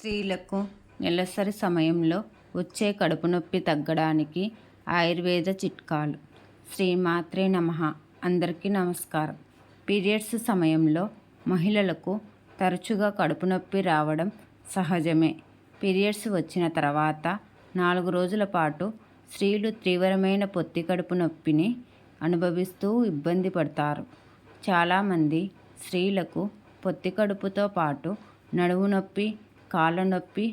స్త్రీలకు నెలసరి సమయంలో వచ్చే కడుపు నొప్పి తగ్గడానికి ఆయుర్వేద చిట్కాలు. శ్రీమాత్రే నమః. అందరికీ నమస్కారం. పీరియడ్స్ సమయంలో మహిళలకు తరచుగా కడుపు నొప్పి రావడం సహజమే. పీరియడ్స్ వచ్చిన తర్వాత నాలుగు రోజుల పాటు స్త్రీలు తీవ్రమైన పొత్తి కడుపు నొప్పిని అనుభవిస్తూ ఇబ్బంది పడతారు. చాలామంది స్త్రీలకు పొత్తి కడుపుతో పాటు నడువు నొప్పి కాళ్ళ నొప్పి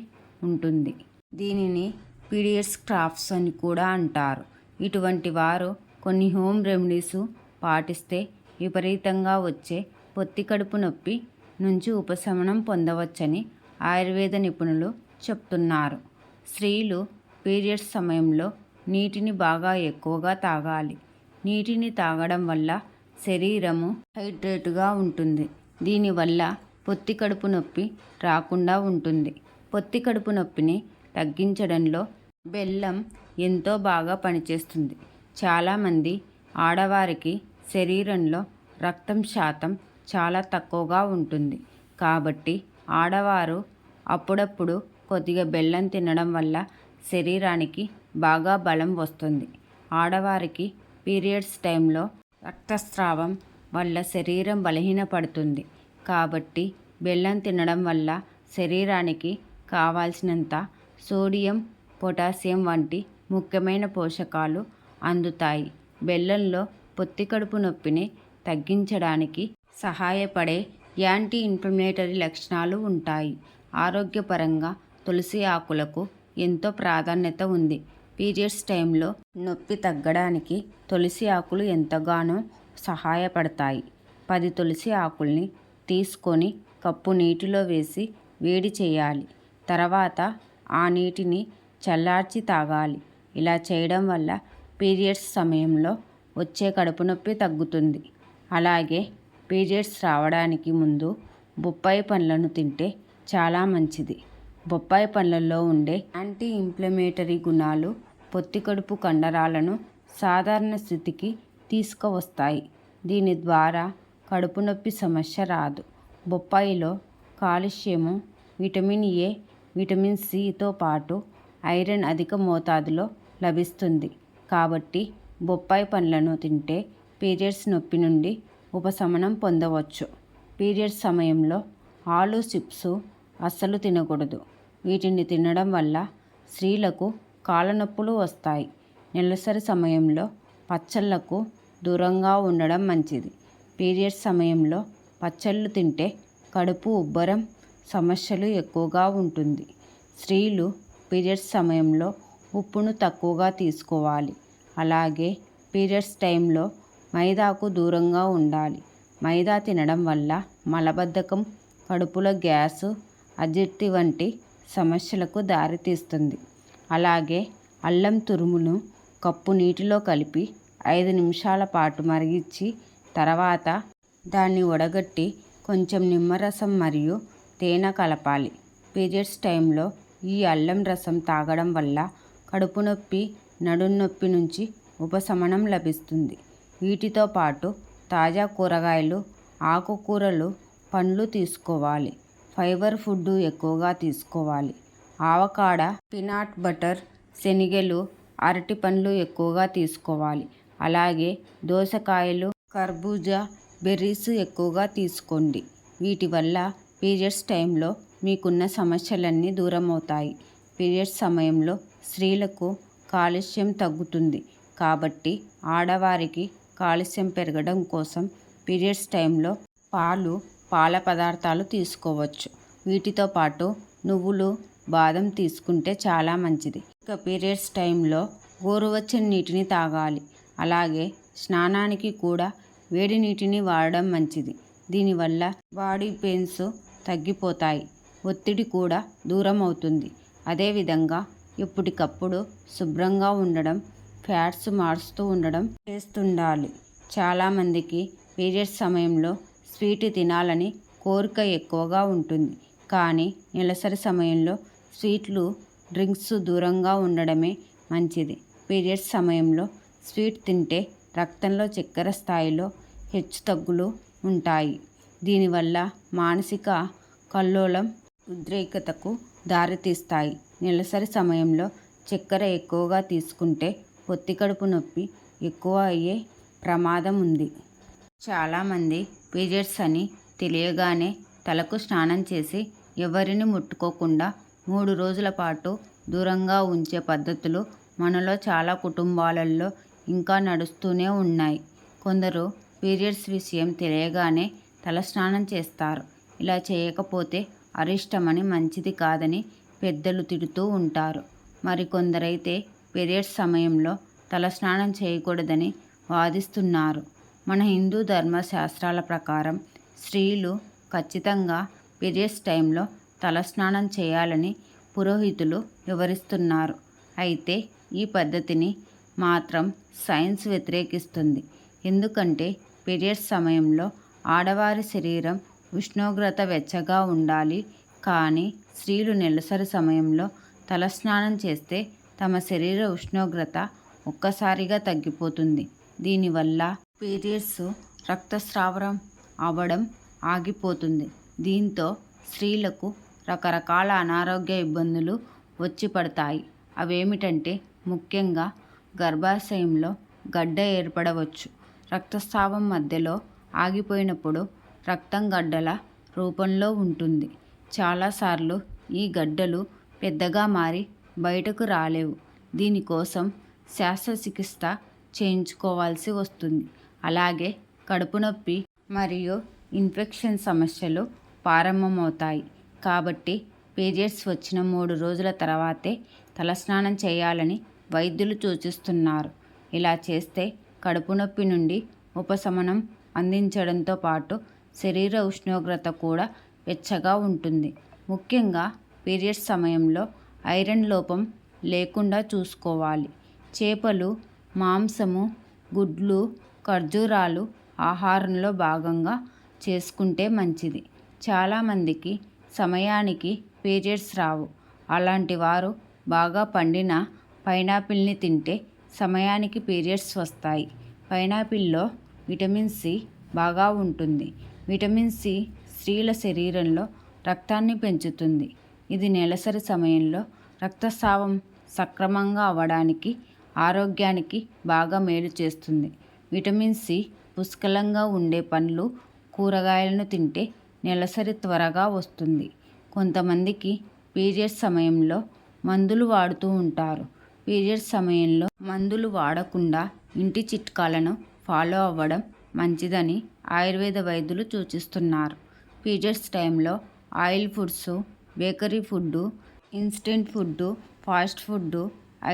ఉంటుంది. దీనిని పీరియడ్స్ క్రాఫ్ట్స్ అని కూడా అంటారు. ఇటువంటి వారు కొన్ని హోమ్ రెమెడీస్ పాటిస్తే విపరీతంగా వచ్చే పొత్తి కడుపు నొప్పి నుంచి ఉపశమనం పొందవచ్చని ఆయుర్వేద నిపుణులు చెప్తున్నారు. స్త్రీలు పీరియడ్స్ సమయంలో నీటిని బాగా ఎక్కువగా తాగాలి. నీటిని తాగడం వల్ల శరీరము హైడ్రేట్గా ఉంటుంది. దీనివల్ల పొత్తి కడుపు నొప్పి రాకుండా ఉంటుంది. పొత్తి కడుపు నొప్పిని తగ్గించడంలో బెల్లం ఎంతో బాగా పనిచేస్తుంది. చాలామంది ఆడవారికి శరీరంలో రక్తం శాతం చాలా తక్కువగా ఉంటుంది. కాబట్టి ఆడవారు అప్పుడప్పుడు కొద్దిగా బెల్లం తినడం వల్ల శరీరానికి బాగా బలం వస్తుంది. ఆడవారికి పీరియడ్స్ టైంలో రక్తస్రావం వల్ల శరీరం బలహీనపడుతుంది. కాబట్టి బెల్లం తినడం వల్ల శరీరానికి కావాల్సినంత సోడియం పొటాషియం వంటి ముఖ్యమైన పోషకాలు అందుతాయి. బెల్లంలో పొత్తి కడుపు నొప్పిని తగ్గించడానికి సహాయపడే యాంటీ ఇన్ఫ్లమేటరీ లక్షణాలు ఉంటాయి. ఆరోగ్యపరంగా తులసి ఆకులకు ఎంతో ప్రాధాన్యత ఉంది. పీరియడ్స్ టైంలో నొప్పి తగ్గడానికి తులసి ఆకులు ఎంతగానో సహాయపడతాయి. పది తులసి ఆకుల్ని తీసుకొని కప్పు నీటిలో వేసి వేడి చేయాలి. తర్వాత ఆ నీటిని చల్లార్చి తాగాలి. ఇలా చేయడం వల్ల పీరియడ్స్ సమయంలో వచ్చే కడుపు నొప్పి తగ్గుతుంది. అలాగే పీరియడ్స్ రావడానికి ముందు బొప్పాయి పండ్లను తింటే చాలా మంచిది. బొప్పాయి పండ్లలో ఉండే యాంటీ ఇన్ఫ్లమేటరీ గుణాలు పొత్తి కడుపు కండరాలను సాధారణ స్థితికి తీసుకువస్తాయి. దీని ద్వారా కడుపు నొప్పి సమస్య రాదు. బొప్పాయిలో కాల్షియము విటమిన్ ఏ విటమిన్ సితో పాటు ఐరన్ అధిక మోతాదులో లభిస్తుంది. కాబట్టి బొప్పాయి పండ్లను తింటే పీరియడ్స్ నొప్పి నుండి ఉపశమనం పొందవచ్చు. పీరియడ్స్ సమయంలో ఆలు చిప్స్ అస్సలు తినకూడదు. వీటిని తినడం వల్ల స్త్రీలకు కాళ్ళనొప్పులు వస్తాయి. నెలసరి సమయంలో పచ్చళ్ళకు దూరంగా ఉండడం మంచిది. పీరియడ్స్ సమయంలో పచ్చళ్ళు తింటే కడుపు ఉబ్బరం సమస్యలు ఎక్కువగా ఉంటుంది. స్త్రీలు పీరియడ్స్ సమయంలో ఉప్పును తక్కువగా తీసుకోవాలి. అలాగే పీరియడ్స్ టైంలో మైదాకు దూరంగా ఉండాలి. మైదా తినడం వల్ల మలబద్ధకం కడుపులో గ్యాసు అజీర్తి వంటి సమస్యలకు దారితీస్తుంది. అలాగే అల్లం తురుమును కప్పు నీటిలో కలిపి ఐదు నిమిషాల పాటు మరిగించి తర్వాత దాన్ని వడగట్టి కొంచెం నిమ్మరసం మరియు తేనె కలపాలి. పీరియడ్స్ టైంలో ఈ అల్లం రసం తాగడం వల్ల కడుపు నొప్పి నడుం నొప్పి నుంచి ఉపశమనం లభిస్తుంది. వీటితో పాటు తాజా కూరగాయలు ఆకుకూరలు పండ్లు తీసుకోవాలి. ఫైబర్ ఫుడ్ ఎక్కువగా తీసుకోవాలి. ఆవకాడ పినాట్ బటర్ శనిగలు అరటి పండ్లు ఎక్కువగా తీసుకోవాలి. అలాగే దోసకాయలు కర్బూజా బెర్రీస్ ఎక్కువగా తీసుకోండి. వీటి వల్ల పీరియడ్స్ టైంలో మీకున్న సమస్యలన్నీ దూరం అవుతాయి పీరియడ్స్ సమయంలో స్త్రీలకు కాలుష్యం తగ్గుతుంది. కాబట్టి ఆడవారికి కాలుష్యం పెరగడం కోసం పీరియడ్స్ టైంలో పాలు పాల పదార్థాలు తీసుకోవచ్చు. వీటితో పాటు నువ్వులు బాదం తీసుకుంటే చాలా మంచిది. ఇక పీరియడ్స్ టైంలో గోరువెచ్చని నీటిని తాగాలి. అలాగే స్నానానికి కూడా వేడి నీటిని వాడడం మంచిది. దీనివల్ల బాడీ పెయిన్స్ తగ్గిపోతాయి. ఒత్తిడి కూడా దూరం అవుతుంది. అదేవిధంగా ఎప్పటికప్పుడు శుభ్రంగా ఉండడం ఫ్యాట్స్ మారుస్తూ ఉండడం చేస్తుండాలి. చాలామందికి పీరియడ్స్ సమయంలో స్వీట్ తినాలని కోరిక ఎక్కువగా ఉంటుంది. కానీ నెలసరి సమయంలో స్వీట్లు డ్రింక్స్ దూరంగా ఉండడమే మంచిది. పీరియడ్స్ సమయంలో స్వీట్ తింటే రక్తంలో చక్కెర స్థాయిలో హెచ్చుతగ్గులు ఉంటాయి. దీనివల్ల మానసిక కల్లోలం ఉద్రేకతకు దారితీస్తాయి. నెలసరి సమయంలో చక్కెర ఎక్కువగా తీసుకుంటే పొత్తికడుపు నొప్పి ఎక్కువ అయ్యే ప్రమాదం ఉంది. చాలామంది పీరియడ్స్ అని తెలియగానే తలకు స్నానం చేసి ఎవరిని ముట్టుకోకుండా మూడు రోజుల పాటు దూరంగా ఉంచే పద్ధతులు మనలో చాలా కుటుంబాలలో ఇంకా నడుస్తూనే ఉన్నాయి. కొందరు పీరియడ్స్ విషయం తెలియగానే తలస్నానం చేస్తారు. ఇలా చేయకపోతే అరిష్టమని మంచిది కాదని పెద్దలు తిడుతూ ఉంటారు. మరికొందరైతే పీరియడ్స్ సమయంలో తలస్నానం చేయకూడదని వాదిస్తున్నారు. మన హిందూ ధర్మశాస్త్రాల ప్రకారం స్త్రీలు ఖచ్చితంగా పీరియడ్స్ టైంలో తలస్నానం చేయాలని పురోహితులు వివరిస్తున్నారు. అయితే ఈ పద్ధతిని మాత్రం సైన్స్ వ్యతిరేకిస్తుంది. ఎందుకంటే పీరియడ్స్ సమయంలో ఆడవారి శరీరం ఉష్ణోగ్రత వెచ్చగా ఉండాలి. కానీ స్త్రీలు నెలసరి సమయంలో తలస్నానం చేస్తే తమ శరీర ఉష్ణోగ్రత ఒక్కసారిగా తగ్గిపోతుంది. దీనివల్ల పీరియడ్స్ రక్తస్రావం అవ్వడం ఆగిపోతుంది. దీంతో స్త్రీలకు రకరకాల అనారోగ్య ఇబ్బందులు వచ్చి పడతాయి. అవేమిటంటే ముఖ్యంగా గర్భాశయంలో గడ్డ ఏర్పడవచ్చు. రక్తస్రావం మధ్యలో ఆగిపోయినప్పుడు రక్తం గడ్డల రూపంలో ఉంటుంది. చాలాసార్లు ఈ గడ్డలు పెద్దగా మారి బయటకు రాలేవు. దీనికోసం శస్త్రచికిత్స చేయించుకోవాల్సి వస్తుంది. అలాగే కడుపు నొప్పి మరియు ఇన్ఫెక్షన్ సమస్యలు ప్రారంభమవుతాయి. కాబట్టి పీరియడ్స్ వచ్చిన మూడు రోజుల తర్వాతే తలస్నానం చేయాలని వైద్యులు సూచిస్తున్నారు. ఇలా చేస్తే కడుపు నొప్పి నుండి ఉపశమనం అందించడంతో పాటు శరీర ఉష్ణోగ్రత కూడా వెచ్చగా ఉంటుంది. ముఖ్యంగా పీరియడ్స్ సమయంలో ఐరన్ లోపం లేకుండా చూసుకోవాలి. చేపలు మాంసము గుడ్లు ఖర్జూరాలు ఆహారంలో భాగంగా చేసుకుంటే మంచిది. చాలామందికి సమయానికి పీరియడ్స్ రావు. అలాంటి వారు బాగా పండిన పైనాపిల్ని తింటే సమయానికి పీరియడ్స్ వస్తాయి. పైనాపిల్లో విటమిన్ సి బాగా ఉంటుంది. విటమిన్ సి స్త్రీల శరీరంలో రక్తాన్ని పెంచుతుంది. ఇది నెలసరి సమయంలో రక్తస్రావం సక్రమంగా అవ్వడానికి ఆరోగ్యానికి బాగా మేలు చేస్తుంది. విటమిన్ సి పుష్కలంగా ఉండే పండ్లు కూరగాయలను తింటే నెలసరి త్వరగా వస్తుంది. కొంతమందికి పీరియడ్స్ సమయంలో మందులు వాడుతూ ఉంటారు. పీరియడ్స్ సమయంలో మందులు వాడకుండా ఇంటి చిట్కాలను ఫాలో అవ్వడం మంచిదని ఆయుర్వేద వైద్యులు సూచిస్తున్నారు. పీరియడ్స్ టైంలో oil foods bakery food instant food fast food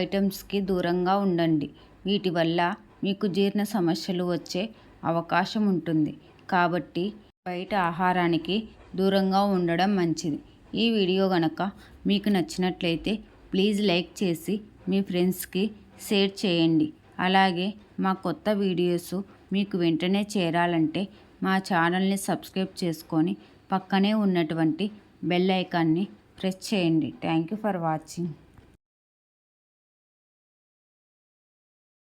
ఐటమ్స్కి దూరంగా ఉండండి. వీటి వల్ల మీకు జీర్ణ సమస్యలు వచ్చే అవకాశం ఉంటుంది. కాబట్టి బయట ఆహారానికి దూరంగా ఉండడం మంచిది. ఈ వీడియో గనక మీకు నచ్చినట్లయితే ప్లీజ్ లైక్ చేసి మీ ఫ్రెండ్స్కి షేర్ చేయండి. అలాగే మా కొత్త వీడియోస్ మీకు వెంటనే చేరాలంటే మా ఛానల్ని సబ్స్క్రైబ్ చేసుకొని పక్కనే ఉన్నటువంటి బెల్ ఐకాన్ని ప్రెస్ చేయండి. Thank you for watching.